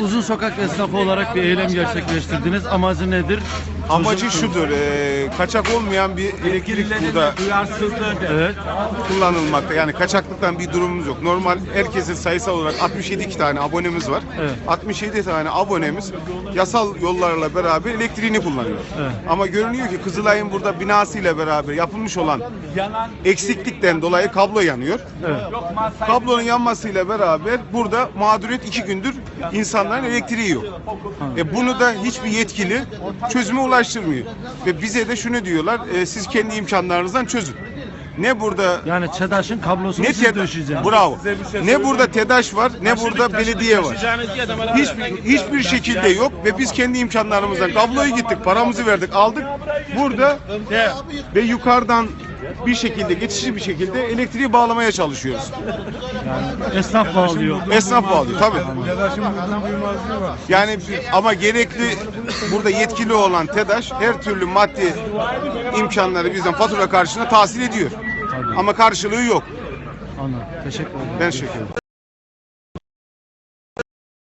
Uzun sokak esnafı olarak bir eylem gerçekleştirdiniz. Amacı nedir? Amacı şudur, e, kaçak olmayan bir elektrik burada Evet. kullanılmakta. Yani kaçaklıktan bir durumumuz yok. Normal herkesin sayısal olarak 67 tane abonemiz var. Evet. 67 tane abonemiz yasal yollarla beraber elektriğini kullanıyor. Evet. Ama görünüyor ki Kızılay'ın burada binasıyla beraber yapılmış olan eksiklikten dolayı kablo yanıyor. Evet. Kablonun yanmasıyla beraber burada mağduriyet iki gündür insanların elektriği yok. E bunu da hiçbir yetkili çözüme ulaştırmıyor. Ve bize de şunu diyorlar, e, siz kendi imkanlarınızdan çözün. Ne burada Yani ÇEDAŞ'ın kablosunu ne siz döşeyeceksiniz. Bravo. Ne burada TEDAŞ var, ne burada belediye var. Hiçbir, hiçbir şekilde yok ve biz kendi imkanlarımızdan kabloyu gittik, paramızı verdik, aldık. Burada ve yukarıdan bir şekilde geçici bir şekilde elektriği bağlamaya çalışıyoruz. Esnaf bağlıyor. Esnaf bağlıyor tabii. Yani ama gerekli burada yetkili olan TEDAŞ her türlü maddi imkanları bizden fatura karşılığında tahsil ediyor. Ama karşılığı yok. Anladım. Teşekkür ederim. Ben şekerim.